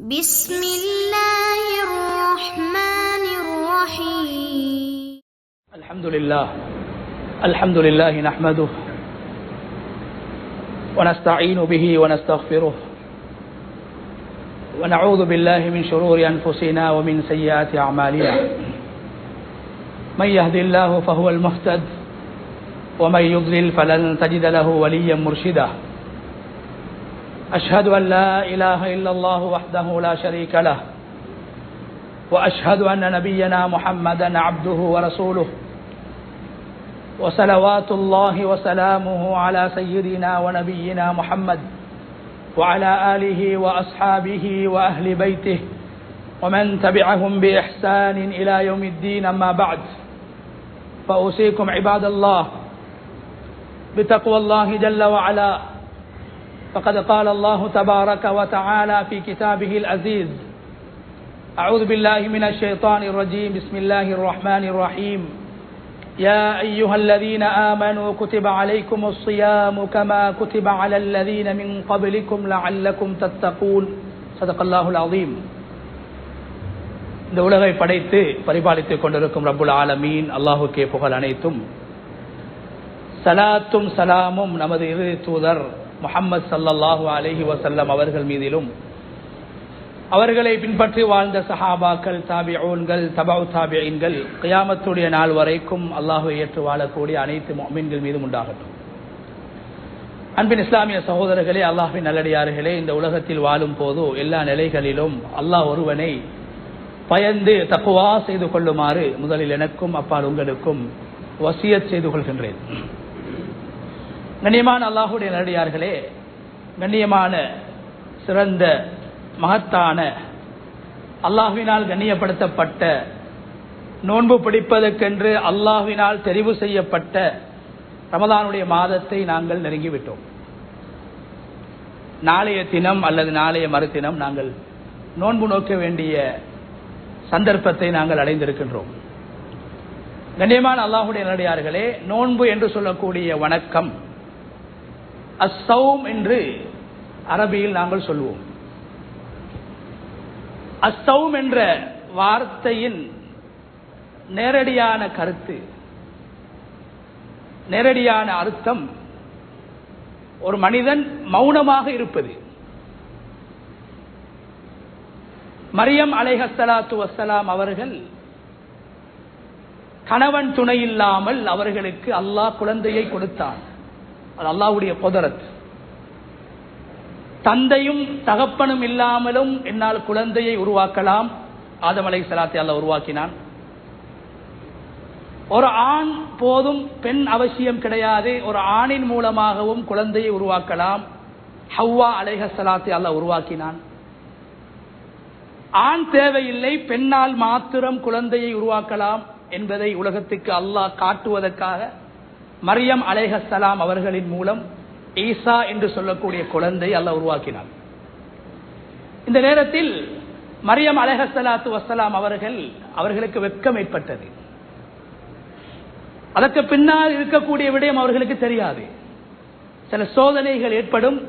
بسم الله الرحمن الرحيم. الحمد لله. الحمد لله نحمده ونستعين به ونستغفره ونعوذ بالله من شرور أنفسنا ومن سيئات أعمالنا. من يهد الله فهو المهتد ومن يضلل فلن تجد له وليا مرشدا. أشهد أن لا إله إلا الله وحده لا شريك له وأشهد أن نبينا محمدا عبده ورسوله وصلوات الله وسلامه على سيدنا ونبينا محمد وعلى آله وأصحابه وأهل بيته ومن تبعهم بإحسان إلى يوم الدين. أما بعد فأوصيكم عباد الله بتقوى الله جل وعلا. فقد قال الله تبارك وتعالى في كتابه العزيز أعوذ بالله من الشيطان الرجيم بسم الله الرحمن الرحيم يا أيها الذين آمنوا كتب عليكم الصيام كما كتب على الذين من قبلكم لعلكم تتقون صدق الله العظيم இந்த உலகை படைத்து பரிபாலித்துக் கொண்டிருக்கும் ரப்புல் ஆலமீன் அல்லாஹுக்கே புகழ் அனைத்தும் சலாத்தும் சலாமும் நமது இறுதி தூதர் முஹம்மது சல்லல்லாஹு அலஹி வசல்லம் அவர்கள் மீதிலும். அவர்களை பின்பற்றி வாழ்ந்த சஹாபாக்கள் தாபிஊன்கள் தபவு தாபியன்கள் கியாமத்துடைய நாள் வரைக்கும் அல்லாஹை ஏற்று வாழக்கூடிய அனைத்து மீன்கள் மீதும் உண்டாகட்டும். அன்பின் இஸ்லாமிய சகோதரர்களே அல்லாஹின் நல்லடியார்களே இந்த உலகத்தில் வாழும் போது எல்லா நிலைகளிலும் அல்லாஹ் ஒருவனை பயந்து தப்புவா செய்து கொள்ளுமாறு முதலில் எனக்கும் அப்பால் உங்களுக்கும் வசியத் செய்து கொள்கின்றேன். கண்ணியமான அல்லாஹுடைய நடிகார்களே கண்ணியமான சிறந்த மகத்தான அல்லாஹுவினால் கண்ணியப்படுத்தப்பட்ட நோன்பு பிடிப்பதற்கென்று அல்லாஹுவினால் தெரிவு செய்யப்பட்ட ரமதானுடைய மாதத்தை நாங்கள் நெருங்கிவிட்டோம். நாளைய தினம் அல்லது நாளைய மறுதினம் நாங்கள் நோன்பு நோக்க வேண்டிய சந்தர்ப்பத்தை நாங்கள் அடைந்திருக்கின்றோம். கண்ணியமான அல்லாஹுடைய நடிகார்களே நோன்பு என்று சொல்லக்கூடிய வணக்கம். அசௌம் என்று அரபியில் நாங்கள் சொல்லுவோம். அசௌம் என்ற வார்த்தையின் நேரடியான கருத்து நேரடியான அர்த்தம் ஒரு மனிதன் மௌனமாக இருப்பது. மரியம் அலைஹலாத்து வசலாம் அவர்கள் கணவன் துணை இல்லாமல் அவர்களுக்கு அல்லாஹ் குழந்தையை கொடுத்தான். அது அல்லாவுடைய பொதரத் தந்தையும் தகப்பனும் இல்லாமலும் என்னால் குழந்தையை உருவாக்கலாம். ஆதம் அலை சலாத்தை அல்ல உருவாக்கினான். ஒரு ஆண் போதும் பெண் அவசியம் கிடையாது. ஒரு ஆணின் மூலமாகவும் குழந்தையை உருவாக்கலாம். ஹவ்வா அலைஹ சலாத்தை அல்ல உருவாக்கினான். ஆண் தேவையில்லை பெண்ணால் மாத்திரம் குழந்தையை உருவாக்கலாம் என்பதை உலகத்துக்கு அல்லாஹ் காட்டுவதற்காக மரியம் அலேஹலாம் அவர்களின் மூலம் ஈசா என்று சொல்லக்கூடிய குழந்தை அல்ல உருவாக்கினார் இந்த நேரத்தில் மரியம் அலேஹலாத்து வசலாம் அவர்கள் அவர்களுக்கு வெட்கம் ஏற்பட்டது. அதற்கு பின்னால் இருக்கக்கூடிய விடயம் அவர்களுக்கு தெரியாது. சில சோதனைகள் ஏற்படும்.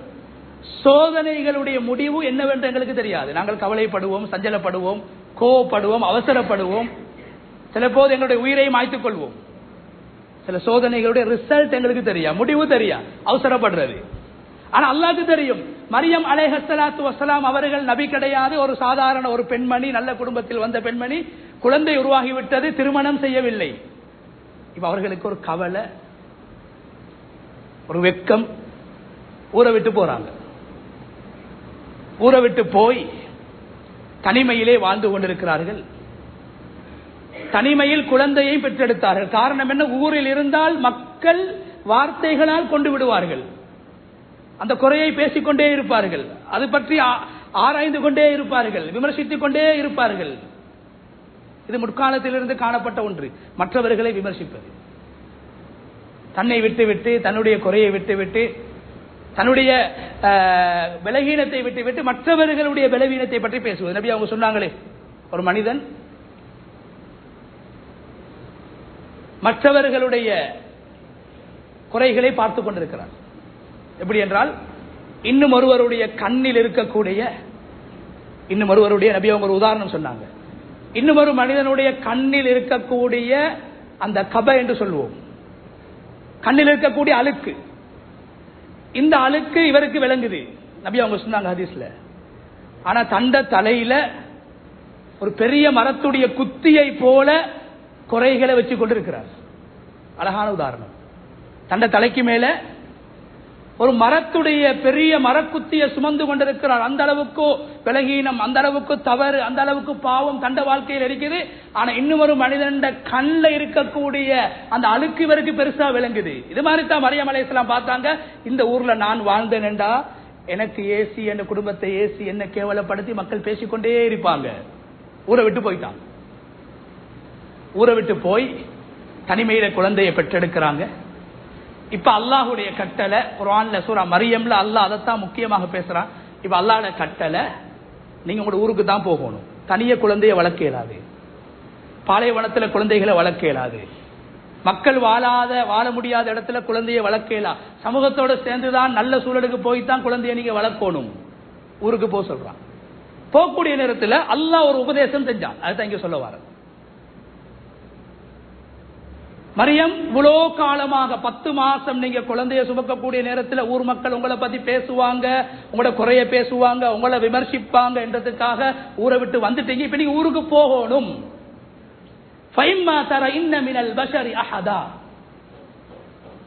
சோதனைகளுடைய முடிவு என்னவென்று எங்களுக்கு தெரியாது. நாங்கள் கவலைப்படுவோம் சஞ்சலப்படுவோம் கோவப்படுவோம் அவசரப்படுவோம். சில போது எங்களுடைய உயிரை மாய்த்துக் கொள்வோம். சில சோதனைகளுடைய ரிசல்ட் எங்களுக்கு தெரியும் முடிவு தெரியா? அவசரப்படுறது. ஆனா அல்லாக்கு தெரியும். மரியம் அலேஹலாத்து வசலாம் அவர்கள் நபி கிடையாது. ஒரு சாதாரண ஒரு பெண்மணி நல்ல குடும்பத்தில் வந்த பெண்மணி குழந்தை உருவாகிவிட்டது திருமணம் செய்யவில்லை. இப்ப அவர்களுக்கு ஒரு கவலை ஒரு வெக்கம் ஊரை விட்டு போறாங்க. ஊரை விட்டு போய் தனிமையிலே வாழ்ந்து கொண்டிருக்கிறார்கள். தனிமையில் குழந்தையை பெற்றெடுத்தார்கள். காரணம் என்ன? ஊரில் இருந்தால் மக்கள் வார்த்தைகளால் கொண்டு விடுவார்கள். அந்த குறையை பேசிக்கொண்டே இருப்பார்கள். அது பற்றி ஆராய்ந்து கொண்டே இருப்பார்கள். விமர்சித்துக் கொண்டே இருப்பார்கள். இது முற்காலத்திலிருந்து காணப்பட்ட ஒன்று. மற்றவர்களை விமர்சிப்பது. தன்னை விட்டுவிட்டு தன்னுடைய குறையை விட்டுவிட்டு தன்னுடைய பலகீனத்தை விட்டுவிட்டு மற்றவர்களுடைய பலவீனத்தை பற்றி பேசுவது. நபி அவங்க சொன்னாங்களே ஒரு மனிதன் மற்றவர்களுடைய குறைகளை பார்த்து கொண்டிருக்கிறார். எப்படி என்றால் இன்னும் ஒருவருடைய கண்ணில் இருக்கக்கூடிய இன்னும் ஒருவருடைய நபி அவங்க ஒரு உதாரணம் சொன்னாங்க. இன்னும் ஒரு மனிதனுடைய கண்ணில் இருக்கக்கூடிய அந்த கப என்று சொல்லுவோம். கண்ணில் இருக்கக்கூடிய அழுக்கு. இந்த அழுக்கு இவருக்கு விளங்குது. நபி அவங்க சொன்னாங்க ஹதீஸ்ல. ஆனா தண்ட தலையில ஒரு பெரிய மரத்துடைய குத்தியை போல குறைகளை வச்சு கொண்டிருக்கிறார். அழகான உதாரணம். தண்ட தலைக்கு மேல ஒரு மரத்துடைய பெரிய மரக்குத்தியை சுமந்து கொண்டிருக்கிறார். அந்த அளவுக்கு விலகீனம் அந்த அளவுக்கு தவறு அந்த அளவுக்கு பாவம் தண்ட வாழ்க்கையில் இருக்குது. ஆனா இன்னும் ஒரு மனிதன் கண்ணில் இருக்கக்கூடிய அந்த அழுக்கு இவருக்கு பெருசா விளங்குது. இது மாதிரி தான் மரியம் அலையாம் பார்த்தாங்க. இந்த ஊர்ல நான் வாழ்ந்தேன்டா எனக்கு ஏசி என் குடும்பத்தை ஏசி என்ன கேவலப்படுத்தி மக்கள் பேசிக்கொண்டே இருப்பாங்க. ஊரை விட்டு போயிட்டான். ஊரை விட்டு போய் தனிமையில குழந்தையை பெற்றெடுக்கிறாங்க. இப்ப அல்லாஹுடைய கட்டளை குரான்ல சூரா மரியம்ல அல்லாஹ் அதைத்தான் முக்கியமாக பேசுறான். இப்ப அல்லாட கட்டளை நீங்க உங்களோட ஊருக்கு தான் போகணும். தனிய குழந்தைய வளர்க்க இயலாது. பாலைவனத்துல குழந்தைகளை வளர்க்க இயலாது. மக்கள் வாழாத வாழ முடியாத இடத்துல குழந்தைய வளர்க்கலாம் சமூகத்தோட சேர்ந்துதான் நல்ல சூழலுக்கு போய் தான் குழந்தைய நீங்க வளர்க்கணும். ஊருக்கு போக சொல்றான். போகக்கூடிய நேரத்தில் அல்லாஹ் ஒரு உபதேசம் செஞ்சான். அதுதான் இங்க சொல்ல வரேன் மரியம் இவ்வளோ காலமாக பத்து மாசம் நீங்க குழந்தைய சுமக்கக்கூடிய நேரத்தில் ஊர் மக்கள் உங்களை பத்தி பேசுவாங்க உங்களோட குறைய பேசுவாங்க உங்களை விமர்சிப்பாங்க என்றதுக்காக ஊரை விட்டு வந்துட்டீங்க. இப்ப நீங்க ஊருக்கு போகணும்.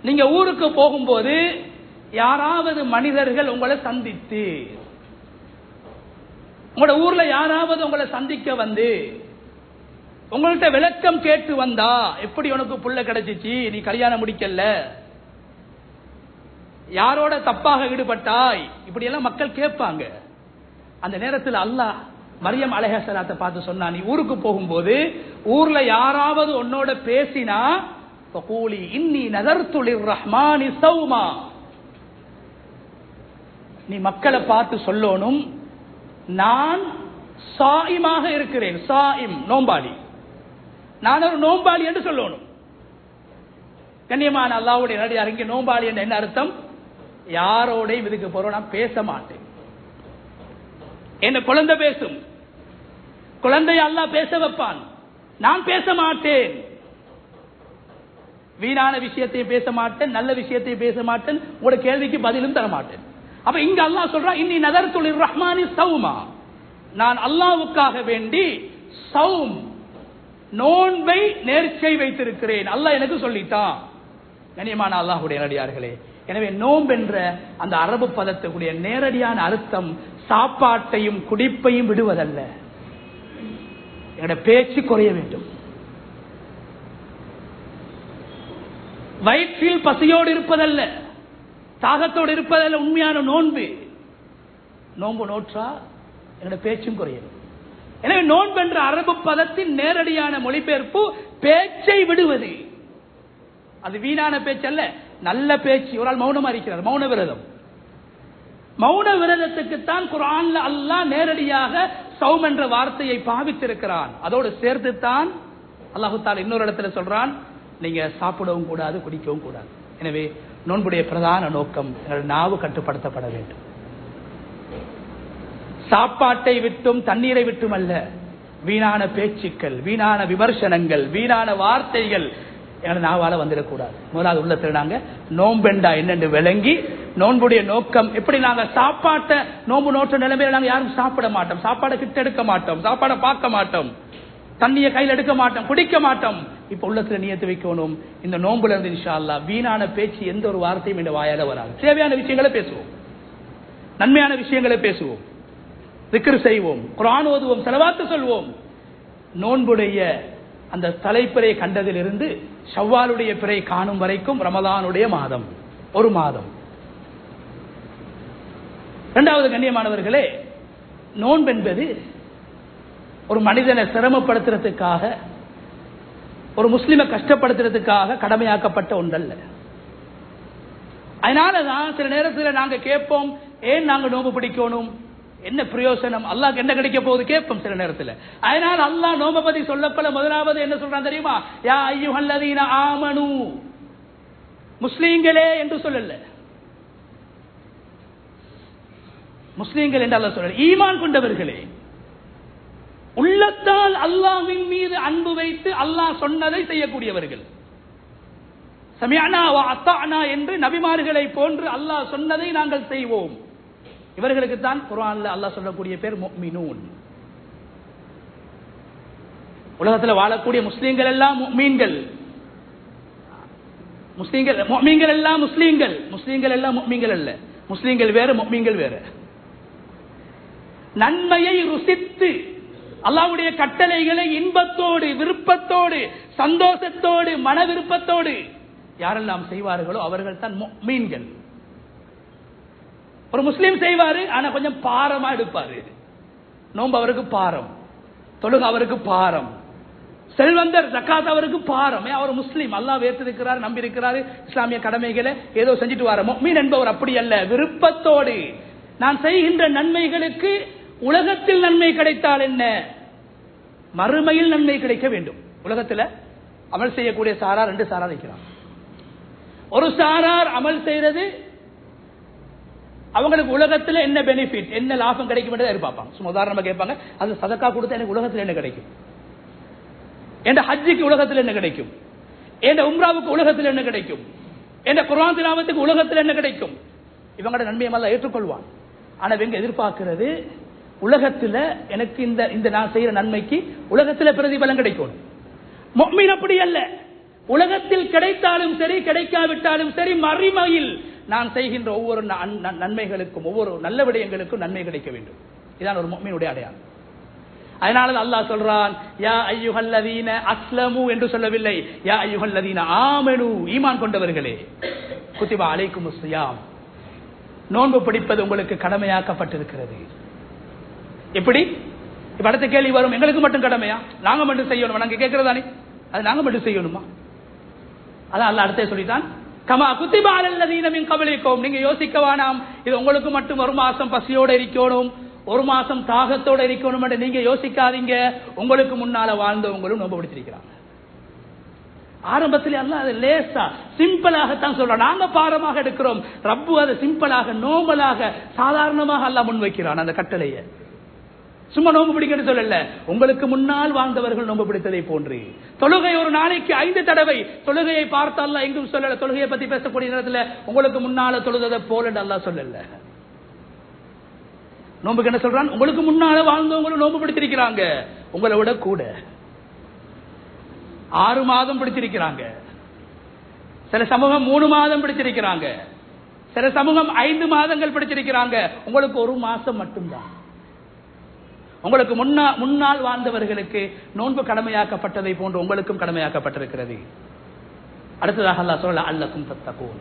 நீங்க ஊருக்கு போகும்போது யாராவது மனிதர்கள் உங்களை சந்தித்து உங்களோட ஊர்ல யாராவது உங்களை சந்திக்க வந்து உங்கள்கிட்ட விளக்கம் கேட்டு வந்தா எப்படி உனக்கு புள்ள கிடைச்சிச்சு? நீ கல்யாணம் முடிக்கல. யாரோட தப்பாக ஈடுபட்டாய்? இப்படி எல்லாம் மக்கள் கேட்பாங்க. அந்த நேரத்தில் அல்லாஹ் மரியம் அலஹலாத்தை பார்த்து சொன்னா நீ ஊருக்கு போகும்போது ஊர்ல யாராவது உன்னோட பேசினா கூலி இன்னி நகர்த்துளிர் ரஹ்மானி சௌமா. நீ மக்களை பார்த்து சொல்லணும் நான் சாயிமாக இருக்கிறேன். சாயிம் நோம்பாடி நான் ஒரு நோம்பாளி என்று சொல்லணும். கண்ணியமான அல்லாவுடைய நடிகார் இங்கே நோம்பாளி என்ற என்ன அர்த்தம்? யாரோடையும் இதுக்கு போறோம் நான் பேச மாட்டேன். என்ன குழந்தை பேசும். குழந்தை அல்லாஹ் பேச வைப்பான். நான் பேச மாட்டேன். வீணான விஷயத்தையும் பேச மாட்டேன் நல்ல விஷயத்தையும் பேச மாட்டேன் உங்களோட கேள்விக்கு பதிலும் தர மாட்டேன். அப்ப இங்க அல்லாஹ் சொல்றான் இன்னி நதர் தொழில் ரஹ்மானி சௌமா. நான் அல்லாவுக்காக வேண்டி சௌம் நோன்பை நேர்ச்சை வைத்திருக்கிறேன். அல்லாஹ் எனக்கு சொல்லிட்டான் கனியமான அல்லாஹுடைய நடிகார்களே எனவே நோன்பு என்ற அந்த அரபு பதத்துக்குரிய நேரடியான அர்த்தம் சாப்பாட்டையும் குடிப்பையும் விடுவதல்ல. என்னோட பேச்சு குறைய வேண்டும். வயிற்றில் பசியோடு இருப்பதல்ல தாகத்தோடு இருப்பதல்ல உண்மையான நோன்பு. நோன்பு நோற்றா என்னோட பேச்சும் குறையும் எனவே நோன்பு என்ற அரபு பதத்தின் நேரடியான மொழிபெயர்ப்பு பேச்சை விடுவது. அது வீணான பேச்சு அல்ல நல்ல பேச்சு. ஒரு ஆள் மௌனமா இருக்கிறார் மௌன விரதம். மௌன விரதத்துக்குத்தான் குரான்ல அல்லாஹ் நேரடியாக சௌம் என்ற வார்த்தையை பாவித்திருக்கிறான். அதோடு சேர்த்துத்தான் அல்லாஹு தால் இன்னொரு இடத்துல சொல்றான் நீங்க சாப்பிடவும் கூடாது குடிக்கவும் கூடாது. எனவே நோன்புடைய பிரதான நோக்கம் எங்கள் நாவு கட்டுப்படுத்தப்பட வேண்டும். சாப்பாட்டை விட்டும் தண்ணீரை விட்டும் அல்ல. வீணான பேச்சுக்கள் வீணான விமர்சனங்கள் வீணான வார்த்தைகள். என நாவால வந்துடக்கூடாது. முதலாவது உள்ளத்தில் நாங்க நோம்பெண்டா என்னென்று விளங்கி நோன்புடைய நோக்கம் எப்படி நாங்க சாப்பாட்டை நோன்பு நோற்ற நிலைமையில நாங்க யாரும் சாப்பிட மாட்டோம். சாப்பாடை கிட்ட எடுக்க மாட்டோம். சாப்பாடை பார்க்க மாட்டோம். தண்ணியை கையில் எடுக்க மாட்டோம். குடிக்க மாட்டோம். இப்ப உள்ளத்துல நியத்து வைக்கணும். இந்த நோன்புல இருந்து இன்ஷால்லா வீணான பேச்சு எந்த ஒரு வார்த்தையும் இந்த வாயால வராது. தேவையான விஷயங்களை பேசுவோம். நன்மையான விஷயங்களை பேசுவோம். திக்ரு செய்வோம். குரான் ஓதுவோம் செலவாத்து சொல்வோம். நோன்புடைய அந்த தலைப்பிறை கண்டதிலிருந்து ஷவ்வாலுடைய பிறை காணும் வரைக்கும் ரமதானுடைய மாதம். ஒரு மாதம். இரண்டாவது கண்ணியமானவர்களே நோன்பு என்பது ஒரு மனிதனை சிரமப்படுத்துறதுக்காக ஒரு முஸ்லிமை கஷ்டப்படுத்துறதுக்காக கடமையாக்கப்பட்ட ஒன்றல்ல. அதனாலதான் சில நேரத்தில் நாங்க கேட்போம் ஏன் நாங்க நோன்பு பிடிக்கணும்? என்ன பிரயோசனம்? அல்லாஹ் என்ன கிடைக்க போகுது? கேட்போம் சில நேரத்தில். அதனால் அல்லாஹ் நோம்ப பத்தி சொல்லப்பல முதலாவது என்ன சொல்றான் தெரியுமா? யா ஐயுஹல்லதீன ஆமனு. முஸ்லீம்களே என்று சொல்லல. முஸ்லீம்கள் என்று அல்லாஹ் சொல்ல ஈமான் கொண்டவர்களே உள்ளத்தால் அல்லாஹ்வின் மீது அன்பு வைத்து அல்லாஹ் சொன்னதை செய்யக்கூடியவர்கள். சமியானா அத்தானா என்று நபிமார்களை போன்று அல்லாஹ் சொன்னதை நாங்கள் செய்வோம். இவர்களுக்கு தான் குரான்ல அல்லாஹ் சொல்லக்கூடிய பேர் முஃமினூன் உலகத்தில் வாழக்கூடிய முஸ்லீம்கள் எல்லாம் மீன்கள் முஸ்லீம்கள் மீன்கள் எல்லாம் முஸ்லீம்கள். முஸ்லீம்கள் எல்லாம் மீன்கள் அல்ல. முஸ்லீம்கள் வேற மீன்கள் வேற. நன்மையை ருசித்து அல்லாவுடைய கட்டளைகளை இன்பத்தோடு விருப்பத்தோடு சந்தோஷத்தோடு மன விருப்பத்தோடு யாரெல்லாம் செய்வார்களோ அவர்கள் தான் மீன்கள் ஒரு முஸ்லீம் செய்வாரு ஆனா கொஞ்சம் பாரமா எடுப்பாரு. நோன்பு அவருக்கு பாரம். தொழுக அவருக்கு பாரம். செல்வந்தர் ஜக்காத் அவருக்கு பாரம். அவர் முஸ்லீம். அல்லாஹ் வேற்றிருக்கிறார் நம்பி இருக்கிறாரு இஸ்லாமிய கடமைகளை ஏதோ செஞ்சுட்டு வர. மீன் என்பவர் அப்படி அல்ல. விருப்பத்தோடு நான் செய்கின்ற நன்மைகளுக்கு உலகத்தில் நன்மை கிடைத்தால் என்ன? மறுமையில் நன்மை கிடைக்க வேண்டும். உலகத்துல அமல் செய்யக்கூடிய சாரார் ரெண்டு சாரார் இருக்கிறார் ஒரு சாரார் அமல் செய்யறது அவங்களுக்கு உலகத்துல என்ன பெனிஃபிட் என்ன லாபம் கிடைக்கும் எதிர்பார்ப்பாங்க. சும்மா உதாரணமா கேட்பாங்க அது சதக்கா கொடுத்தா எனக்கு உலகத்துல என்ன கிடைக்கும்? என் ஹஜ்ஜிக்கு உலகத்தில் என்ன கிடைக்கும்? என் உம்ராவுக்கு உலகத்தில் என்ன கிடைக்கும்? என் குரான் திலாவத்துக்கு உலகத்தில் என்ன கிடைக்கும்? இவங்களோட நன்மையெல்லாம் ஏற்றுக்கொள்வான். ஆனா இவங்க எதிர்பார்க்கிறது உலகத்துல எனக்கு இந்த இந்த நான் செய்யற நன்மைக்கு உலகத்துல பிரதிபலம் கிடைக்கும். மொம்மின் அப்படி அல்ல. உலகத்தில் கிடைத்தாலும் சரி கிடைக்காவிட்டாலும் சரி மறிமையில் நான் செய்கின்ற ஒவ்வொரு நன்- நன்மைகளுக்கும் ஒவ்வொரு நல்ல விடயங்களுக்கும் நன்மை கிடைக்க வேண்டும். இதான் ஒரு முஃமினுடைய அடையாளம். அதனால அல்லாஹ் சொல்றான் யா ஐயுஹல்லதீன அஸ்லமு என்று சொல்லவில்லை. யா ஐயுஹல்லதீன ஆமனு ஈமான் கொண்டவர்களே குத்திபா அலைக்கும் சியாம் நோன்பு பிடிப்பது உங்களுக்கு கடமையாக்கப்பட்டிருக்கிறது. எப்படி? இப்ப அடுத்த கேள்வி வரும் எங்களுக்கு மட்டும் கடமையா? நாங்க மட்டும் செய்யணுமா. நாங்க கேட்கறதானே? அது நாங்க மட்டும் செய்யணுமா? அதான் அல்ல அடுத்தே சொல்லிட்டான் கமா குத்திபா அலல்லதீன மின் கபலிக்கும். நீங்க யோசிக்க வேணாம். இது உங்களுக்கு மட்டும் ஒரு மாசம் பசியோட இருக்கணும். ஒரு மாசம் தாகத்தோட இருக்கணும் என்று நீங்க யோசிக்காதீங்க. உங்களுக்கு முன்னால வாழ்ந்தவங்களும் நோன்பு பிடிச்சிருக்கிறாங்க ஆரம்பத்தில் அல்லாஹ் அது லேசா சிம்பிளாகத்தான் சொல்றோம் நாங்க பாரமாக எடுக்கிறோம். ரப்பு அதை சிம்பிளாக நோம்பலாக சாதாரணமாக அல்லாஹ் முன்வைக்கிறான் அந்த கட்டளையை. சும்மா நோம்பு பிடிக்கன்னு சொல்லல. உங்களுக்கு முன்னால் வாழ்ந்தவர்கள் நோம்பு பிடித்ததை போன்று. தொழுகை ஒரு நாளைக்கு ஐந்து தடவை. தொழுகையை பார்த்தால் எங்கும் சொல்லல. தொழுகையை பத்தி பேசக்கூடிய நேரத்தில் உங்களுக்கு முன்னால தொழுததை போல சொல்லல. நோம்புக்கு என்ன சொல்றான்? உங்களுக்கு முன்னால வாழ்ந்தவங்களும் நோம்பு பிடித்திருக்கிறாங்க. உங்களை விட கூட. ஆறு மாதம் பிடிச்சிருக்கிறாங்க சில சமூகம் மூணு மாதம் பிடிச்சிருக்கிறாங்க சில சமூகம் ஐந்து மாதங்கள் பிடிச்சிருக்கிறாங்க உங்களுக்கு ஒரு மாசம் மட்டும்தான். உங்களுக்கு முன்னா முன்னால் வாழ்ந்தவர்களுக்கு நோன்பு கடமையாக்கப்பட்டதை போன்று உங்களுக்கும் கடமையாக்கப்பட்டிருக்கிறது. அடுத்ததாக அல்லா சொல்ல அல்லக்கும் தத்தகோன்.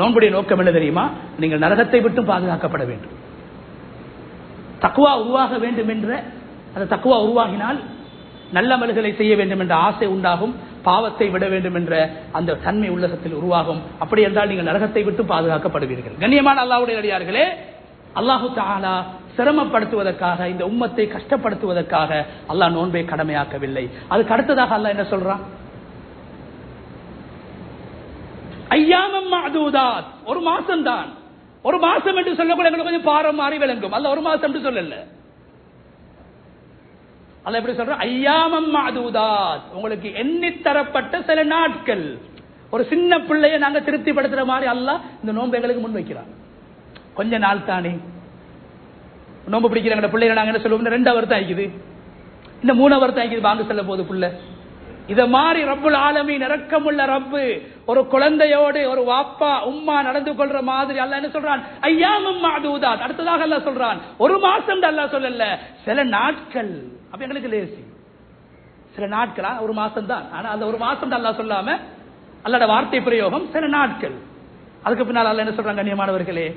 நோன்புடைய நோக்கம் என்ன தெரியுமா? நீங்கள் நரகத்தை விட்டும் பாதுகாக்கப்பட வேண்டும். தக்குவா உருவாக வேண்டும் என்ற அந்த தக்குவா உருவாகினால் நல்ல அமல்களை செய்ய வேண்டும் என்ற ஆசை உண்டாகும் பாவத்தை விட வேண்டும் என்ற அந்த தன்மை உள்ளகத்தில் உருவாகும். அப்படி என்றால் நீங்கள் நரகத்தை விட்டு பாதுகாக்கப்படுவீர்கள். கண்ணியமான அல்லாவுடைய அடியார்களே அல்லாஹு தாலா சிரமப்படுத்துவதற்காக இந்த உம்மத்தை கஷ்டப்படுத்துவதற்காக அல்லாஹ் நோன்பை கடமையாக்கவில்லை. அதுக்கு அடுத்ததாக அல்லாஹ் என்ன சொல்றான் ஐயாமம் மஅதூதாத் ஒரு மாசம் தான் ஒரு மாசம் என்று சொல்லக்கூட எங்களுக்கு கொஞ்சம் பாரம் மாறி விளங்கும். அல்ல ஒரு மாசம் என்று சொல்லல. அல்ல எப்படி சொல்ற? ஐயாமம் மஅதூதாத் உங்களுக்கு எண்ணி தரப்பட்ட சில நாட்கள். ஒரு சின்ன பிள்ளைய நாங்க திருப்திப்படுத்துற மாதிரி அல்லாஹ் இந்த நோன்பு எங்களுக்கு முன் வைக்கிறான் கொஞ்ச நாள் தானே. நோம்பு பிடிக்கிறாங்க பிள்ளைகளை நாங்கள் என்ன சொல்லுவோம்? ரெண்டாவது தான் ஆகிக்குது இந்த மூணாவது தான் ஆகிக்குது வாங்க செல்ல போகுது பிள்ளை. இதை மாதிரி ரப்புல் ஆலமி நிறக்கமுள்ள ரப்பு ஒரு குழந்தையோடு ஒரு வாப்பா உம்மா நடந்து கொள்ற மாதிரி அல்ல என்ன சொல்றான்? ஐயாமும் மாதூதாத். அடுத்ததாக அல்ல சொல்றான். ஒரு மாசம் அல்ல சொல்லல. சில நாட்கள். அப்ப எங்களுக்கு லேசி. சில நாட்களா? ஒரு மாசம் தான் ஆனா அந்த ஒரு மாசம் அல்ல சொல்லாம அல்லாட வார்த்தை பிரயோகம் சில நாட்கள். அதுக்கு பின்னால் அல்ல என்ன சொல்றாங்க கண்ணியமானவர்களே?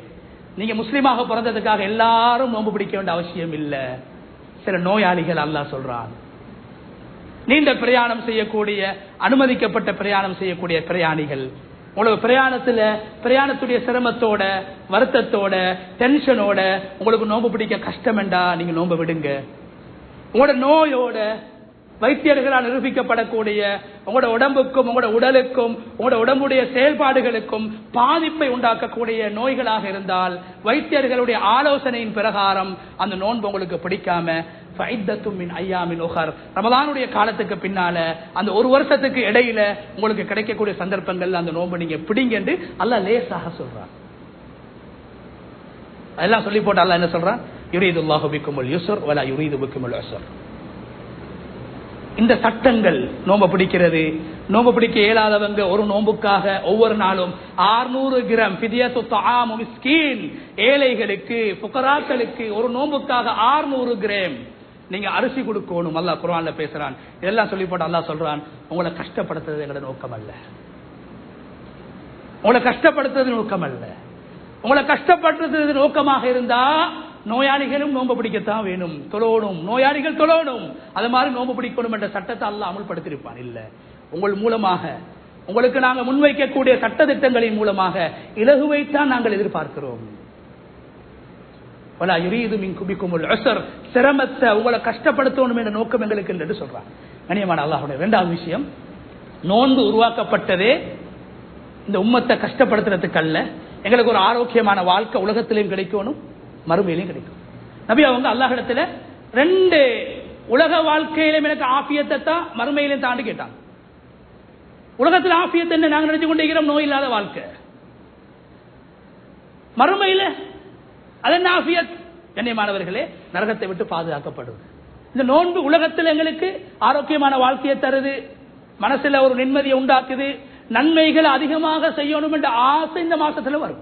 நீங்க முஸ்லீமாக பிறந்ததுக்காக எல்லாரும் நோன்பு பிடிக்க வேண்டிய அவசியம் இல்லை. சில நோயாளிகள் அல்லா சொல்றான். நீண்ட பிரயாணம் செய்யக்கூடிய அனுமதிக்கப்பட்ட பிரயாணம் செய்யக்கூடிய பிரயாணிகள். உங்களுக்கு பிரயாணத்துல பிரயாணத்துடைய சிரமத்தோட வருத்தத்தோட டென்ஷனோட உங்களுக்கு நோன்பு பிடிக்க கஷ்டம் என்றா நீங்க நோன்பு விடுங்க. உங்களோட நோயோட வைத்தியர்களால் நிரூபிக்கப்படக்கூடிய உங்களோட உடம்புக்கும் உங்களோட உடலுக்கும் உங்களோட உடம்புடைய செயல்பாடுகளுக்கும் பாதிப்பை உண்டாக்கக்கூடிய நோய்களாக இருந்தால் வைத்தியர்களுடைய ஆலோசனையின் பிரகாரம் அந்த நோன்பு உங்களுக்கு பிடிக்காம ரமதானுடைய மின் காலத்துக்கு பின்னால அந்த ஒரு வருஷத்துக்கு இடையில உங்களுக்கு கிடைக்கக்கூடிய சந்தர்ப்பங்கள்ல அந்த நோன்பு நீங்க பிடிங்கன்னு அல்ல லேசாக சொல்றான். அதெல்லாம் சொல்லி போட்டு அல்ல என்ன சொல்றான்? யுரீதுல்லாஹு பிக்குமுல் யுஸ்ர் வலா யுரீது பிக்குமுல் உஸ்ர். இந்த சட்டங்கள் நோம்ப பிடிக்கிறது. நோம்ப பிடிக்க இயலாதவங்க ஒரு நோம்புக்காக ஒவ்வொரு நாளும் 600 கிராம் பிதியத்து தாமு மிஸ்கீன் ஏழைகளுக்கு புகராக்களுக்கு ஒரு நோம்புக்காக 600 கிராம் நீங்க அரிசி கொடுக்கணும். அல்லா குரான்ல பேசுறான். இதெல்லாம் சொல்லி போட்டு அல்லா சொல்றான் உங்களை கஷ்டப்படுத்துறது எங்களோட நோக்கம் அல்ல உங்களை கஷ்டப்படுத்துறது நோக்கம் அல்ல உங்களை கஷ்டப்படுத்துறது நோக்கமாக இருந்தா நோயாளிகளும் நோன்பு பிடிக்கத்தான் வேணும். தொழணும். நோயாளிகள் தொழணும். அது மாதிரி நோன்பு பிடிக்கணும் என்ற சட்டத்தை அல்ல அமல்படுத்தியிருப்பான். இல்ல. உங்கள் மூலமாக. உங்களுக்கு நாங்க முன்வைக்கக்கூடிய சட்ட திட்டங்களின் மூலமாக இலகுவைத்தான் நாங்கள் எதிர்பார்க்கிறோம். வலா யுரீது மின் குபிக்கும் அசர் சிரமத்தை உங்களை கஷ்டப்படுத்தணும் என்ற நோக்கம் எங்களுக்கு என்று சொல்றான். கனியமான அல்லாஹுடைய இரண்டாவது விஷயம் நோன்பு உருவாக்கப்பட்டதே இந்த உம்மத்தை கஷ்டப்படுத்துறதுக்கு அல்ல. எங்களுக்கு ஒரு ஆரோக்கியமான வாழ்க்கை உலகத்திலையும் கிடைக்கணும். மறுமையிலையும் கிடைக்கும். நபி அவங்க அல்லாஹிடத்துல ரெண்டு உலக வாழ்க்கையிலும் எனக்கு ஆபியத்தை தான் மறுமையிலையும் தாண்டி கேட்டாங்க. உலகத்தில் ஆபியத்தை என்ன நாங்க நினைச்சு கொண்டிருக்கிறோம்? நோய் இல்லாத வாழ்க்கை. மறுமையில அது என்ன என்னை கண்ணியமானவர்களே நரகத்தை விட்டு பாதுகாக்கப்படுவது. இந்த நோன்பு உலகத்தில் எங்களுக்கு ஆரோக்கியமான வாழ்க்கையை தருது. மனசுல ஒரு நிம்மதியை உண்டாக்குது. நன்மைகள் அதிகமாக செய்யணும் என்ற ஆசை இந்த மாசத்துல வரும்.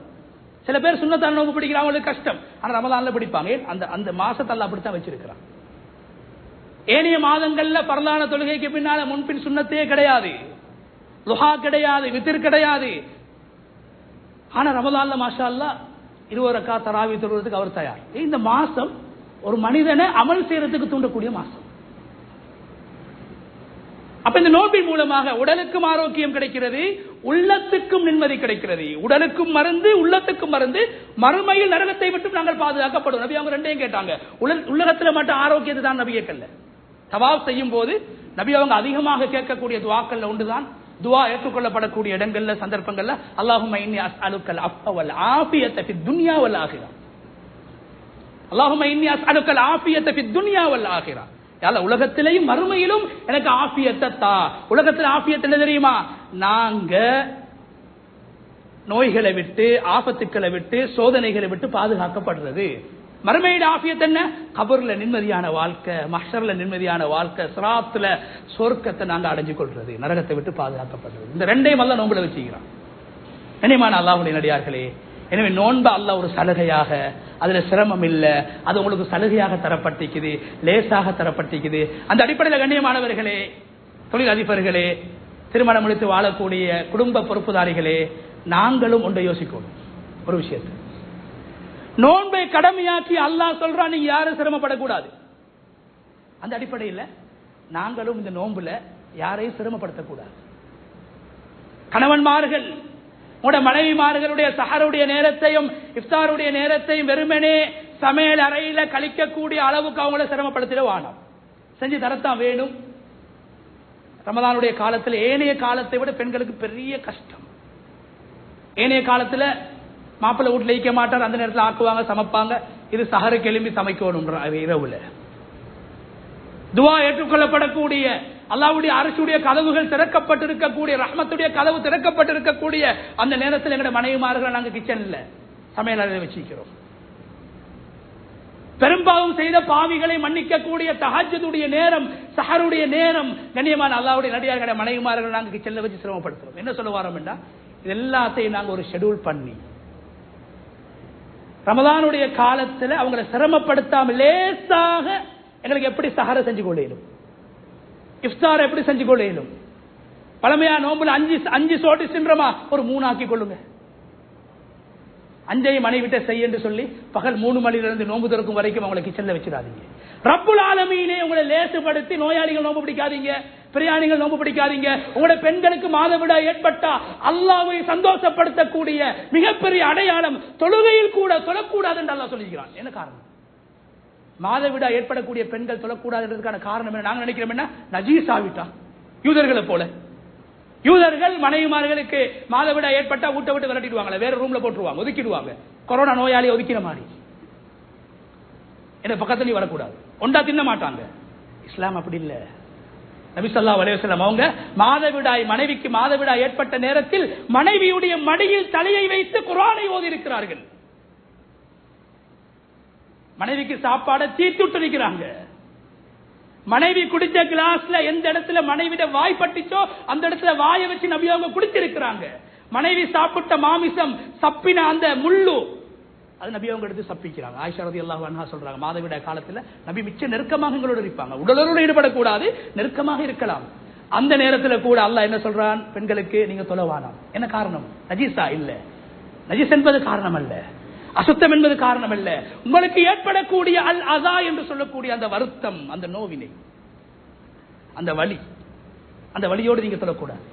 சில பேர் சுண்ணத்தான நோம்பு பிடிக்கிறாங்க அவங்களுக்கு கஷ்டம். ஆனா ரமலான்ல பிடிப்பாங்க. அந்த அந்த மாசத்தல்ல அப்படித்தான் வச்சிருக்கிறான். ஏனைய மாதங்கள்ல பரலான தொழுகைக்கு பின்னால முன்பின் சுண்ணத்தே கிடையாது. லுஹா கிடையாது வித்திர் கிடையாது. ஆனா ரமதான்ல மாஷா அல்லாஹ் இருபது தராவி தொழுவதற்கு அவர் தயார். இந்த மாசம் ஒரு மனிதனை அமல் செய்யறதுக்கு தூண்டக்கூடிய மாசம். அப்ப இந்த நோன்பின் மூலமாக உடலுக்கும் ஆரோக்கியம் கிடைக்கிறது உள்ளத்துக்கும் நிம்மதி கிடைக்கிறது. உடலுக்கும் மருந்து உள்ளத்துக்கும் மருந்து மறுமையில் நரகத்தை விட்டு நாங்கள் பாதுகாக்கப்படுவோம். நபி அவங்க ரெண்டையும் கேட்டாங்க. உல- உலகத்துல மட்டும் ஆரோக்கியத்தை தான் நபி கேட்கல. தவாப் செய்யும் போது நபி அவங்க அதிகமாக கேட்கக்கூடிய துவாக்கள்ல ஒன்றுதான். துவா ஏற்றுக்கொள்ளப்படக்கூடிய இடங்கள்ல சந்தர்ப்பங்கள்ல அல்லாஹும் இன்னி அப்பவல் ஆபியத்தை வல் ஆஃபியத்த ஃபித் துன்யா அலுக்கல் ஆகிரா. அல்லாஹும்ம இன்னி ஆகிறான் ஆஃபியத்த மறுமையிலும் எனக்கு ஆஃபியத்தை உலகத்தில் ஆஃபியத் என்ன தெரியுமா? நாங்க நோய்களை விட்டு ஆபத்துக்களை விட்டு சோதனைகளை விட்டு பாதுகாக்கப்படுறது. மறுமையிட ஆஃபியத் என்ன? கபர்ல நிம்மதியான வாழ்க்கை மஷர்ல நிம்மதியான வாழ்க்கை சிராத்துல சொர்க்கத்தை நாங்க அடைஞ்சு கொள்றது நரகத்தை விட்டு பாதுகாக்கப்படுறது. இந்த ரெண்டையும் அல்ல நோம்புல வச்சுக்கிறான். நினைமான அல்லாஹ்வுடைய நடிகார்களே? எனவே நோன்பு அல்லா ஒரு சலுகையாக. அதுல சிரமம் இல்லை. அது உங்களுக்கு சலுகையாக தரப்பட்டிருக்குது லேசாக தரப்பட்டிருக்குது. அந்த அடிப்படையில் கண்ணியமானவர்களே தொழில் அதிபர்களே திருமணம் முடித்து வாழக்கூடிய குடும்ப பொறுப்புதாரிகளே நாங்களும் ஒன்றை யோசிக்கணும். ஒரு விஷயத்தை. நோன்பை கடமையாக்கி அல்லாஹ் சொல்றான் நீங்க யாரும் சிரமப்படக்கூடாது. அந்த அடிப்படையில் நாங்களும் இந்த நோன்புல யாரையும் சிரமப்படுத்தக்கூடாது. கணவன்மார்கள் உங்களோட மனைவிமார்களுடைய சஹருடைய நேரத்தையும் இஃப்தாருடைய நேரத்தையும் வெறுமனே சமையல் அறையில கழிக்கக்கூடிய அளவுக்கு அவங்கள சிரமப்படுத்திட வானம் செஞ்சு தரத்தான் வேணும். ரமதானுடைய காலத்தில் ஏனைய காலத்தை விட பெண்களுக்கு பெரிய கஷ்டம். ஏனைய காலத்துல மாப்பிள்ளை வீட்டில் ஈக்க மாட்டார் அந்த நேரத்தில் ஆக்குவாங்க சமைப்பாங்க. இது சஹருக்கு எழும்பி சமைக்கணும் இரவுல. துவா ஏற்றுக்கொள்ளப்படக்கூடிய அல்லாவுடைய அரசுடைய கதவுகள் திறக்கப்பட்டிருக்கக்கூடிய ரஹ்மத்துடைய கதவு திறக்கப்பட்டிருக்கக்கூடிய அந்த நேரத்தில் எங்களுடைய மனைவிமார்களை நாங்க கிச்சன்ல சமையல் அறையில் வச்சிருக்கிறோம். பெரும்பாலும் செய்த பாவிகளை மன்னிக்கக்கூடிய தஹஜ்ஜுடைய நேரம் சஹருடைய நேரம் கண்ணியமான அல்லாவுடைய நடிகார்களை மனைவிமார்கள் நாங்க கிச்சன்ல வச்சு சிரமப்படுத்துறோம். என்ன சொல்ல வரோம் இது எல்லாத்தையும் நாங்க ஒரு ஷெட்யூல் பண்ணி ரமதானுடைய காலத்துல அவங்களை சிரமப்படுத்தாம லேசாக எங்களுக்கு எப்படி சஹர செஞ்சு கொள்ளையிலும். இஃப்தார் எப்படி செஞ்சு கொள்ளையிலும் பழமையா நோம்புல அஞ்சு அஞ்சு சோட்டு சின்றமா ஒரு மூணு ஆக்கி கொள்ளுங்க. அஞ்சை மனைவிட்ட செய் என்று சொல்லி பகல் மூணு மணிலிருந்து நோன்பு திறக்கும் வரைக்கும் அவங்களை கிச்சன்ல வச்சிடாதீங்க. ரப்புல் ஆலமீனே உங்களை லேசுபடுத்தி நோயாளிகள் நோன்பு பிடிக்காதீங்க. பிரயாணிகள் நோன்பு பிடிக்காதீங்க. உங்களோட பெண்களுக்கு மாதவிடா ஏற்பட்டா அல்லாவை சந்தோஷப்படுத்தக்கூடிய மிகப்பெரிய அடையாளம் தொழுகையில் கூட சொல்லக்கூடாது என்று அல்லா சொல்லிக்கிறான் என்ன காரணம்? மாதவிடா ஏற்படக்கூடிய பெண்கள் சொல்லக்கூடாதுன்றதுக்கான காரணம் என்ன? நாங்க நினைக்கிறோம் என்ன? நஜீஸ் ஆவிட்டா யூதர்களை போல. யூதர்கள் மனைவிமார்களுக்கு மாதவிடா ஏற்பட்டா ஊட்ட விட்டு விரட்டிடுவாங்களே. வேற ரூம்ல போட்டுருவாங்க ஒதுக்கிடுவாங்க. கொரோனா நோயாளி ஒதுக்கிற மாதிரி. என்ன பக்கத்துலயும் வரக்கூடாது. ஒண்டா தின்ன மாட்டாங்க. இஸ்லாம் அப்படி இல்ல. நபிசல்லா ஸல்லல்லாஹு அவங்க மாதவிடாய் மனைவிக்கு மாதவிடாய் ஏற்பட்ட நேரத்தில் மனைவியுடைய மடியில் தலையை வைத்து குரானை ஓதி இருக்கிறார்கள் மனைவிக்கு சாப்பாடை தீத்துட்டு இருக்கிறாங்க. மனைவி குடிச்ச கிளாஸ்ல எந்த இடத்துல மனைவிட வாய் பட்டுச்சோ அந்த இடத்துல வாயை வச்சு நபி அவங்க குடிச்சிருக்கிறாங்க. மனைவி சாப்பிட்ட மாமிசம் சப்பின அந்த முள்ளு அது நபி அவங்க எடுத்து சப்பிக்கிறாங்க. ஆயிஷாரதி அல்லாஹ் அண்ணா சொல்றாங்க மாதவிட காலத்துல நபி மிச்ச நெருக்கமாக எங்களோட இருப்பாங்க. உடலோடு ஈடுபடக்கூடாது நெருக்கமாக இருக்கலாம். அந்த நேரத்தில் கூட அல்லாஹ் என்ன சொல்றான்? பெண்களுக்கு நீங்க தொலைவானாம். என்ன காரணம்? நஜீசா இல்ல. நஜீஸ் என்பது காரணம் அல்ல அசுத்தம் என்பது காரணம் அல்ல உங்களுக்கு ஏற்படக்கூடிய அல் அதா என்று சொல்லக்கூடிய அந்த வருத்தம் அந்த நோவினை அந்த வழி அந்த வழியோடு நீங்க தொழக்கூடாது.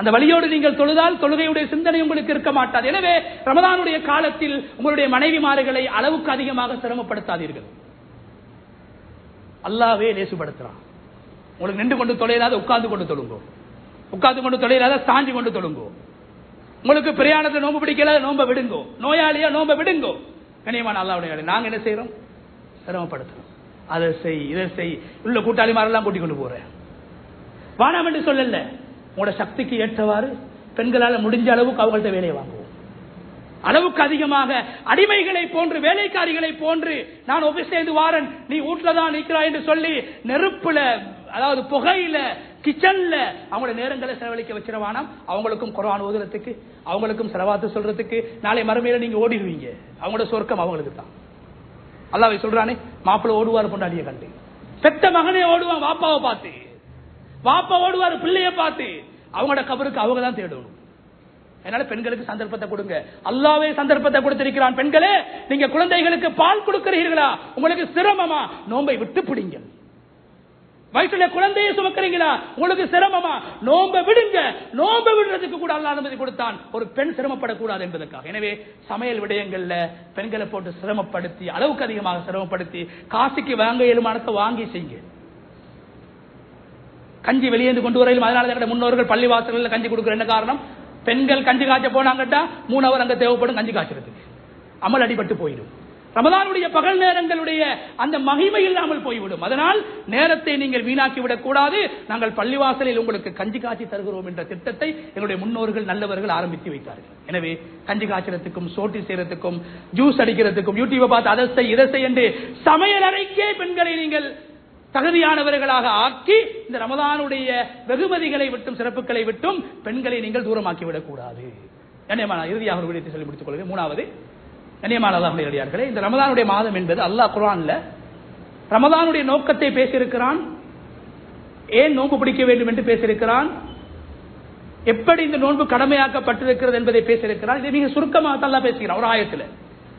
அந்த வழியோடு நீங்கள் தொழுதால் தொழுகையுடைய சிந்தனை உங்களுக்கு இருக்க மாட்டாது. எனவே ரமதானுடைய காலத்தில் உங்களுடைய மனைவிமார்களை அளவுக்கு அதிகமாக சிரமப்படுத்தாதீர்கள். அல்லாவே லேசுபடுத்துறான் உங்களுக்கு நின்று கொண்டு தொலையில்லாத உட்கார்ந்து கொண்டு தொழுங்கோ. உட்கார்ந்து கொண்டு தொலையில்லாத சாஞ்சு கொண்டு தொழுங்கோ. உங்களுக்கு பிரயாணத்தை நோம்பு பிடிக்கல நோம்ப விடுங்கோ. நோயாளியா நோம்ப விடுங்கோ. கனியமான அல்லாவுடைய நாங்க என்ன செய்யறோம் சிரமப்படுத்துறோம். அதை செய் இதை செய். உள்ள கூட்டாளிமாரெல்லாம் கூட்டிக் கொண்டு போறேன். வானாம் என்று சொல்லல. உங்களோட சக்திக்கு ஏற்றவாறு பெண்களால் முடிஞ்ச அளவுக்கு அவங்கள்ட்ட வேலையை வாங்குவோம். அளவுக்கு அதிகமாக அடிமைகளை போன்று வேலைக்காரிகளை போன்று நான் ஆபீஸ் செய்து வாரன். நீ வீட்டுல தான் நிற்கிறாய் என்று சொல்லி நெருப்புல அதாவது புகையில கிச்சன்ல அவங்களோட நேரங்களை செலவழிக்க வச்சிருவானாம் அவங்களுக்கும் குரான் ஓதுறதுக்கு அவங்களுக்கும் செலவாத்து சொல்றதுக்கு நாளை மறுமையில நீங்க ஓடிடுவீங்க. அவங்களோட சொர்க்கம் அவங்களுக்கு தான். அல்லாவை சொல்றானே மாப்பிள்ள ஓடுவார் பொண்டாடிய கண்டு. பெத்த மகனே ஓடுவான் வாப்பாவை பார்த்து. வாப்பா ஓடுவார் பிள்ளைய பார்த்து. அவங்களோட கபருக்கு அவங்க தான் தேடணும். அதனால பெண்களுக்கு சந்தர்ப்பத்தை கொடுங்க. அல்லாவே சந்தர்ப்பத்தை கொடுத்திருக்கிறான் பெண்களே நீங்க குழந்தைகளுக்கு பால் கொடுக்கிறீர்களா? உங்களுக்கு சிரமமா? நோன்பை விட்டு பிடிங்க வயிற்றுல குழந்தையை சுமக்கிறீங்களா? உங்களுக்கு சிரமமா? நோம்ப விடுங்க. நோம்ப விடுறதுக்கு கூட அல்ல அனுமதி கொடுத்தான். ஒரு பெண் சிரமப்படக்கூடாது என்பதற்காக. எனவே சமையல் விடயங்கள்ல பெண்களை போட்டு சிரமப்படுத்தி அளவுக்கு அதிகமாக சிரமப்படுத்தி காசுக்கு வாங்க இயலுமானத்தை வாங்கி செய்யுங்க. கஞ்சி வெளியேந்து கொண்டு வரையிலும் அதனால தான் முன்னோர்கள் பள்ளி வாசல்கள் கஞ்சி கொடுக்குற என்ன காரணம்? பெண்கள் கஞ்சி காய்ச்ச போனாங்கட்டா மூணு அவர் அங்க தேவைப்படும் கஞ்சி காய்ச்சறதுக்கு. அமல் அடிபட்டு போயிடும். ரமதானுடைய பகல் நேரங்களுடைய அந்த மகிமை இல்லாமல் போய்விடும். அதனால் நேரத்தை நீங்கள் வீணாக்கி விடக் கூடாது நாங்கள் பள்ளிவாசலில் உங்களுக்கு கஞ்சி காய்ச்சி தருகிறோம் என்ற திட்டத்தை என்னுடைய முன்னோர்கள் நல்லவர்கள் ஆரம்பித்து வைத்தார்கள். எனவே கஞ்சி காய்ச்சறதுக்கும் சோட்டி செய்யறதுக்கும் ஜூஸ் அடிக்கிறதுக்கும் யூடியூபை பார்த்து அதை செய் இதை செய் என்று சமையல் அறைக்கே பெண்களை நீங்கள் தகுதியானவர்களாக ஆக்கி இந்த ரமதானுடைய வெகுமதிகளை விட்டும் சிறப்புகளை விட்டும் பெண்களை நீங்கள் தூரமாக்கி கூடாது கண்ணியமான இறுதியாக ஒரு விடயத்தை சொல்லி முடித்துக் கொள்கிறேன். மூணாவது கண்ணியமான அல்லாஹுடைய அடியார்களே இந்த ரமதானுடைய மாதம் என்பது அல்லாஹ் குரான்ல ரமதானுடைய நோக்கத்தை பேசியிருக்கிறான். ஏன் நோன்பு பிடிக்க வேண்டும் என்று பேசியிருக்கிறான்? எப்படி இந்த நோன்பு கடமையாக்கப்பட்டிருக்கிறது என்பதை பேசியிருக்கிறான்? இதை மிக சுருக்கமாக அல்லாஹ் பேசுகிறான் ஒரு ஆயத்தில்.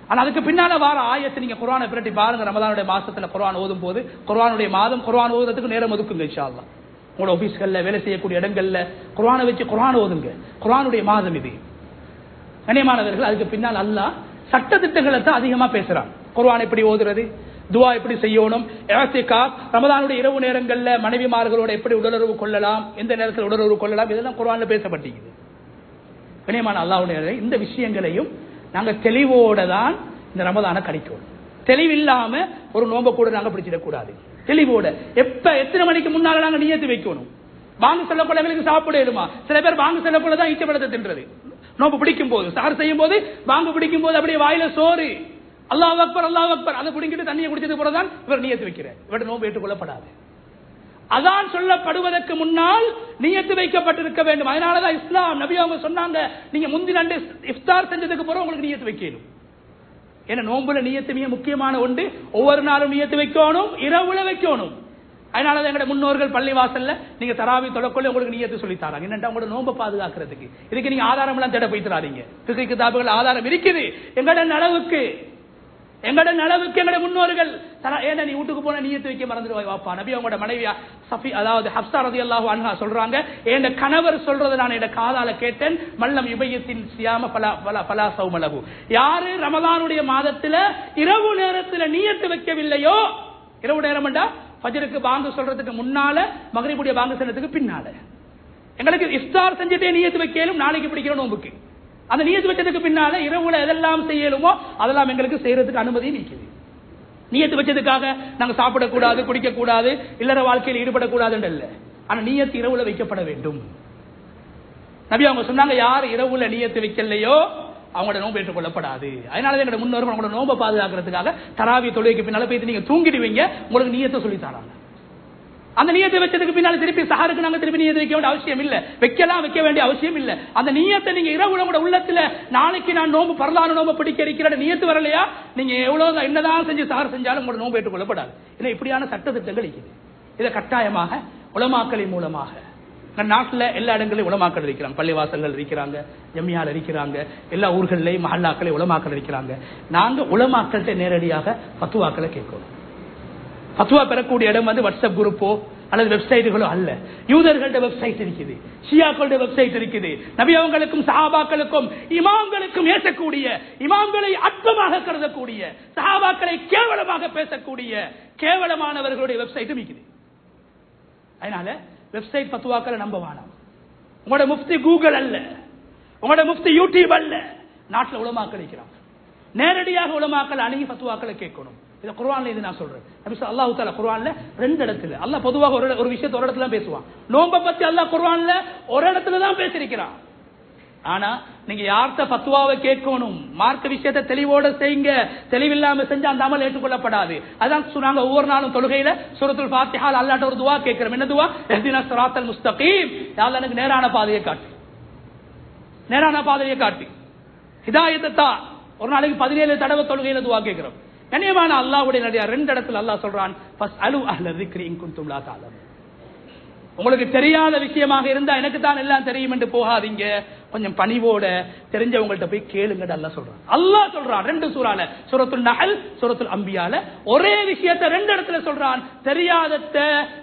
ஆனா அதுக்கு பின்னால வார ஆயத்தை நீங்க குரானை பிரட்டி பாருங்க ரமதானுடைய மாசத்துல குரான் ஓதும் போது குரானுடைய மாதம் குரான் ஓதுறதுக்கு நேரம் ஒதுக்குங்க இன்ஷா உங்களோட ஆபீஸ்கள்ல வேலை செய்யக்கூடிய இடங்கள்ல குரானை வச்சு குரான் ஓதுங்க. குரானுடைய மாதம் இது. கனியமானவர்கள் அதுக்கு பின்னால் அல்லாஹ் சட்ட திட்டங்களை தான் அதிகமா பேசுறான். குர்வான் எப்படி ஓதுறது? துவா எப்படி செய்யணும்? ரமதானுடைய இரவு நேரங்கள்ல மனைவிமார்களோட எப்படி உடலுறவு கொள்ளலாம்? எந்த நேரத்தில் உடலுறவு கொள்ளலாம்? இதெல்லாம் குர்ஆன்ல பேசப்பட்டிருக்குது. கண்ணியமான அல்லாவுடைய இந்த விஷயங்களையும் நாங்க தெளிவோட தான் இந்த ரமதான கழிக்கணும் தெளிவில்லாம ஒரு நோம்ப கூட நாங்க பிடிச்சிடக்கூடாது. தெளிவோட. எப்ப எத்தனை மணிக்கு முன்னால நாங்க நியத்து வைக்கணும்? வாங்க செல்லப்படவங்களுக்கு சாப்பிட இயலுமா சில பேர் வாங்க சொல்லப்பட தான் ஈச்சப்படத்தை தின்றது. நோம்பு பிடிக்கும் போது சார் செய்யும் போது வாங்க பிடிக்கும் போது அப்படியே வாயில சோறு. அல்லாஹ் அக்பர் அல்லாஹ் அக்பர். அதை பிடிங்கிட்டு தண்ணியை குடிச்சது போலதான் இவர் நியத்து வைக்கிறார். இவர் நோம்பு ஏற்றுக்கொள்ளப்படாது. அதான் சொல்லப்படுவதற்கு முன்னால் நியத்து வைக்கப்பட்டிருக்க வேண்டும். அதனாலதான் இஸ்லாம் நபி அவங்க சொன்னாங்க நீங்க முந்தி நண்டு இஃப்தார் செஞ்சதுக்கு பிறகு உங்களுக்கு நியத்து வைக்கணும். ஏன்னா நோம்புல நியத்து மிக முக்கியமான ஒன்று. ஒவ்வொரு நாளும் நியத்து வைக்கணும் இரவுல வைக்கணும். அதனால எங்க முன்னோர்கள் பள்ளி வாசல்ல நீங்க தராவி தொடக்கொள்ள உங்களுக்கு நீயத்து சொல்லி தராங்க. என்னட்டா உங்களோட நோம்பை பாதுகாக்கிறதுக்கு? இதுக்கு நீங்க ஆதாரம் எல்லாம் தேட போய் திசை கிதாபுகள் ஆதாரம் இருக்குது. எங்கட நலவுக்கு எங்கட நலவுக்கு எங்களோட முன்னோர்கள் ஏன்னா நீ வீட்டுக்கு போன நீயத்து வைக்க மறந்துடுவாய்? வாப்பா நபி அவங்களோட மனைவியா சஃபி அதாவது ஹப்சா ரதி அல்லாஹு அன்ஹா சொல்றாங்க. என் கணவர் சொல்றதை நான் என் காதால கேட்டேன். மல்லம் இபயத்தின் சியாம பலா பலா பலா சௌமலகு. யாரு ரமதானுடைய மாதத்துல இரவு நேரத்துல நீயத்து வைக்கவில்லையோ? இரவு நேரம்டா பஜருக்கு பாங்கு சொல்றதுக்கு முன்னால மகரிபுடைய பாங்கு சொல்றதுக்கு பின்னால. எங்களுக்கு இஃப்தார் செஞ்சுட்டே நீயத்து வைக்கலும் நாளைக்கு பிடிக்கிற நோம்புக்கு அந்த நீயத்து வச்சதுக்கு பின்னால இரவுல எதெல்லாம் செய்யலுமோ அதெல்லாம் எங்களுக்கு செய்யறதுக்கு அனுமதி நிற்குது நீயத்து வச்சதுக்காக நாங்க சாப்பிடக்கூடாது குடிக்கக்கூடாது இல்லற வாழ்க்கையில் ஈடுபடக்கூடாதுன்னு இல்லை ஆனா நீயத்து இரவுல வைக்கப்பட வேண்டும். நபி அவங்க சொன்னாங்க யார் இரவுல நீயத்து வைக்கலையோ அவங்களோட நோம்பு ஏற்றுக்கொள்ளப்படாது அதனால எங்களோட முன்னோர்கள் அவங்களோட நோன்பை பாதுகாக்கிறதுக்காக தராவி தொழுகைக்கு பின்னால போய் நீங்க தூங்கிடுவீங்க. உங்களுக்கு நீயத்தை சொல்லி தராங்க. அந்த நீயத்தை வச்சதுக்கு பின்னால திருப்பி சாருக்கு நாங்க திருப்பி நீயத்தை வைக்க வேண்டிய அவசியம் இல்ல. வைக்கலாம் வைக்க வேண்டிய அவசியம் இல்ல. அந்த நீயத்தை நீங்க இரவு உங்களோட உள்ளத்துல நாளைக்கு நான் நோம்பு பரலான நோம்பு பிடிக்க இருக்கிற நீயத்து வரலையா? நீங்க எவ்வளவு என்னதான் செஞ்சு சாரு செஞ்சாலும் உங்களோட நோம்பு ஏற்றுக்கொள்ளப்படாது ஏன்னா இப்படியான சட்ட திட்டங்கள் இருக்குது. இதை கட்டாயமாக உலமாக்களின் மூலமாக நம்ம நாட்டுல எல்லா இடங்களையும் உலமாக்கள் இருக்கிறாங்க. பள்ளிவாசல்கள் இருக்கிறாங்க ஜம்மியால் இருக்கிறாங்க எல்லா ஊர்களிலையும் மஹல்லாக்களையும் உலமாக்கள் இருக்கிறாங்க. நாங்க உலமாக்கள்கிட்ட நேரடியாக பத்துவாக்களை கேட்கணும் பத்துவா பெறக்கூடிய இடம் வந்து வாட்ஸ்அப் குரூப்போ அல்லது வெப்சைட்டுகளோ அல்ல. யூதர்களோட வெப்சைட் இருக்குது ஷியாக்களோட வெப்சைட் இருக்குது. நபி அவங்களுக்கும் சஹாபாக்களுக்கும் இமாம்களுக்கும் ஏசக்கூடிய இமாம்களை அற்பமாக கருதக்கூடிய சஹாபாக்களை கேவலமாக பேசக்கூடிய கேவலமானவர்களுடைய வெப்சைட்டும் இருக்குது. அதனால வெப்சைட் பத்துவாக்களை நம்ப வேணாம். உங்களோட முஃப்தி கூகுள் அல்ல. உங்களோட முஃப்தி யூடியூப் அல்ல. நாட்டில் உலமாக்கள் இருக்கிறாங்க. நேரடியாக உலமாக்கள் அணுகி பத்துவாக்களை கேட்கணும். இது குர்வானில் இது நான் சொல்றேன். நபிசா அல்லாஹு அல்லாஹ் தஆலா ரெண்டு இடத்துல. அல்லாஹ் பொதுவாக ஒரு ஒரு விஷயத்தை ஒரு இடத்துல தான் பேசுவான். நோன்பை பத்தி அல்லாஹ் குர்ஆன்ல ஒரு இடத்துல தான் பேசியிருக்கிறான். ஆனா நீங்க யார்கிட்ட பத்துவாவை கேட்கணும்? மார்க்க விஷயத்தை தெளிவோட செய்யுங்க. தெளிவில்லாம செஞ்சா அந்த அமல் ஏற்றுக்கொள்ளப்படாது. அதான் சொன்னாங்க ஒவ்வொரு நாளும் தொழுகையில சுரத்துல் பாத்தியால் அல்லாட்ட ஒரு துவா கேட்கிறோம். என்ன துவா? எஹ்தினா முஸ்தகீம். யா எனக்கு நேரான பாதையை காட்டு. நேரான பாதையை காட்டு. இதாயத்தா ஒரு நாளைக்கு பதினேழு தடவை தொழுகையில துவா கேட்கிறோம். கண்ணியமான அல்லாவுடைய நடிகர் ரெண்டு இடத்துல அல்லாஹ் சொல்றான் அலு அஹ்ல ذிக்ரி இன் குன்தும் உங்களுக்கு தெரியாத விஷயமாக இருந்தா எனக்கு தான் எல்லாம் தெரியும் என்று போகாதீங்க. கொஞ்சம் பணிவோட தெரிஞ்சவங்கள்ட்ட போய் கேளுங்க அல்லா சொல்றான். அல்லா சொல்றான் ரெண்டு சூறால. சுரத்துல் நகல் சுரத்துல் அம்பியால. ஒரே விஷயத்தை ரெண்டு இடத்துல சொல்றான். தெரியாதத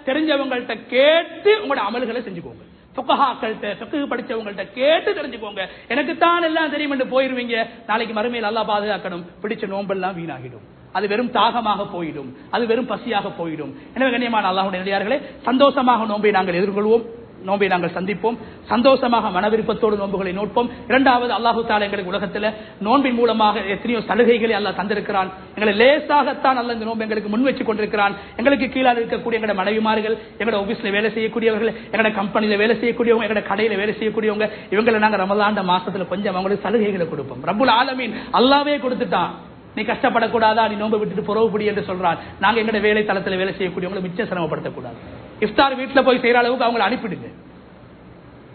தெரிஞ்சவங்கள்ட்ட கேட்டு உங்களோட அமல்களை செஞ்சுக்கோங்க. புக்கஹாக்கள்கிட்ட ஃபிக்ஹ் படித்தவங்கள்ட்ட கேட்டு தெரிஞ்சுக்கோங்க. எனக்கு தான் எல்லாம் தெரியும் என்று போயிருவீங்க. நாளைக்கு மறுமையில் நல்லா பாதுகாக்கணும். பிடிச்ச நோம்பெல்லாம் வீணாகிடும். அது வெறும் தாகமாக போயிடும். அது வெறும் பசியாக போயிடும். எனவே கண்ணியமான அல்லாஹுடைய நடிகார்களே சந்தோஷமாக நோன்பை நாங்கள் எதிர்கொள்வோம். நோன்பை நாங்கள் சந்திப்போம். சந்தோஷமாக மனவிருப்பத்தோடு நோன்புகளை நோட்போம். இரண்டாவது அல்லாஹு தாலா எங்களுக்கு உலகத்தில் நோன்பின் மூலமாக எத்தனையோ சலுகைகளை அல்லா தந்திருக்கிறான். எங்களை லேசாகத்தான் அல்ல இந்த நோன்பு எங்களுக்கு முன் வச்சு கொண்டிருக்கிறான். எங்களுக்கு கீழாக இருக்கக்கூடிய எங்களோட மனைவிமார்கள் எங்களோட ஆஃபீஸில் வேலை செய்யக்கூடியவர்கள் எங்களோட கம்பெனியில் வேலை செய்யக்கூடியவங்க எங்களோட கடையில் வேலை செய்யக்கூடியவங்க இவங்களை நாங்கள் ரமலாண்ட மாசத்துல கொஞ்சம் அவங்களுக்கு சலுகைகளை கொடுப்போம். ரபுல் ஆலமீன் அல்லாவே கொடுத்துட்டான். நீ கஷ்டப்படக்கூடாதா? நீ நோன்பு விட்டுட்டு புறவுபடி என்று சொல்றான். நாங்க எங்கட வேலை தளத்துல வேலை செய்யக்கூடியவங்களை மிச்சம் சிரமப்படுத்தக்கூடாது. இஃப்தார் வீட்டில் போய் செய்யற அளவுக்கு அவங்களை அனுப்பிடுங்க.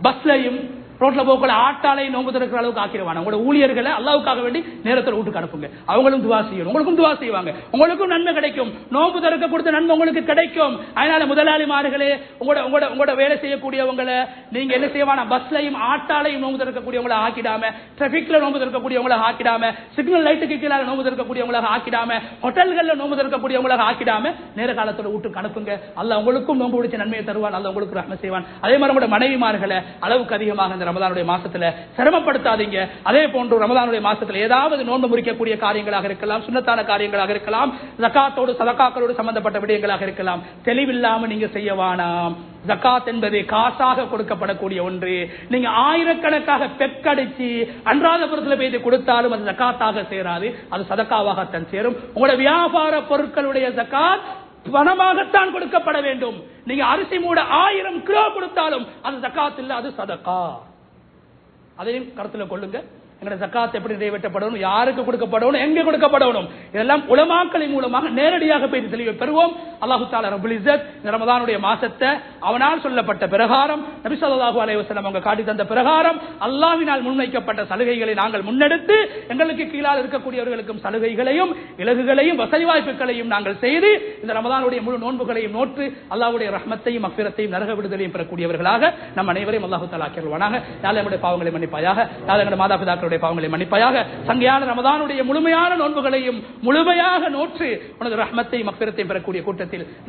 பஸ்லயும் ரோட்ல போகக்கூட ஆட்டாலையும் நோம்பு திறக்கிற அளவுக்கு ஆக்கிடுவாங்க. உங்களோட ஊழியர்களை அல்லாவுக்காக வேண்டி நேரத்தில் வீட்டுக்கு அனுப்புங்க. அவங்களும் துவா செய்யணும். உங்களுக்கும் துவா செய்வாங்க. உங்களுக்கும் நன்மை கிடைக்கும். நோம்பு திறக்க கொடுத்த நன்மை உங்களுக்கு கிடைக்கும். அதனால முதலாளிமார்களே உங்களோட உங்களோட உங்களோட வேலை செய்யக்கூடியவங்களை நீங்க என்ன செய்வானா பஸ்லையும் ஆட்டாலையும் நோம்பு திறக்கக்கூடியவங்களை ஆக்கிடாம டிராபிக்ல நோம்பு திறக்கக்கூடியவங்களை ஆக்கிடாம சிக்னல் லைட்டுக்கு கீழே நோம்பு திறக்கக்கூடியவங்களை ஆக்கிடாம ஹோட்டல்கள்ல நோம்பு திறக்கக்கூடியவங்களை ஆக்கிடாம நேர காலத்தில் வீட்டுக்கு அனுப்புங்க. அல்ல உங்களுக்கும் நோம்பு பிடிச்ச நன்மையை தருவான். அல்ல உங்களுக்கு ரஹ்ம செய்வான். அதே மாதிரி உங்களோட மனைவிமார்களை அளவுக்கு அதிகமாக இந்த ரமதானுடைய மாசத்துல சிரமப்படுத்தாதீங்க. அதே போன்று ரமதானுடைய மாசத்துல ஏதாவது நோன்பு முறிக்கக்கூடிய காரியங்களாக இருக்கலாம் சுண்ணத்தான காரியங்களாக இருக்கலாம் ஜக்காத்தோடு சதக்காக்களோடு சம்பந்தப்பட்ட விடயங்களாக இருக்கலாம். தெளிவில்லாம நீங்க செய்ய வேணாம். ஜக்காத் என்பது காசாக கொடுக்கப்படக்கூடிய ஒன்று. நீங்க ஆயிரக்கணக்காக பெக்கடிச்சு அன்றாதபுரத்தில் போய் கொடுத்தாலும் அது ஜக்காத்தாக சேராது. அது சதக்காவாகத்தான் சேரும். உங்களோட வியாபார பொருட்களுடைய ஜக்காத் பணமாகத்தான் கொடுக்கப்பட வேண்டும். நீங்க அரிசி மூட ஆயிரம் கிலோ கொடுத்தாலும் அது ஜக்காத் இல்ல அது சதக்கா. அதையும் கருத்தில் கொள்ளுங்க. எங்களுடைய ஜக்காத் எப்படி நிறைவேற்றப்படணும் யாருக்கு கொடுக்கப்படணும் எங்க கொடுக்கப்படணும்? இதெல்லாம் உலமாக்களின் மூலமாக நேரடியாக பேசி தெளிவை பெறுவோம். அல்லாஹு தாலா ரபுல் இசத் ரமதானுடைய மாசத்தை அவனால் சொல்லப்பட்ட பிரகாரம் நபி ஸல்லல்லாஹு அலைஹி அவங்க காட்டி தந்த பிரகாரம் அல்லாவினால் முன்வைக்கப்பட்ட சலுகைகளை நாங்கள் முன்னெடுத்து எங்களுக்கு கீழால் இருக்கக்கூடியவர்களுக்கும் சலுகைகளையும் இலகுகளையும் வசதி வாய்ப்புகளையும் நாங்கள் செய்து இந்த ரமதானுடைய முழு நோன்புகளையும் நோற்று அல்லாவுடைய ரஹமத்தையும் அக்கிரத்தையும் நரக விடுதலையும் பெறக்கூடியவர்களாக நம் அனைவரையும் அல்லாஹு தாலா ஆக்கிடுவானாக யாழ் நம்முடைய பாவங்களை மன்னிப்பாயாக. யாழ் எங்களுடைய மாதா பிதாக்களுடைய பாவங்களை மன்னிப்பாயாக சங்கையான ரமதானுடைய முழுமையான நோன்புகளையும் முழுமையாக நோற்று உனது ரஹ்மத்தை மக்கிரத்தை பெறக்கூடிய கூட்டத்தில்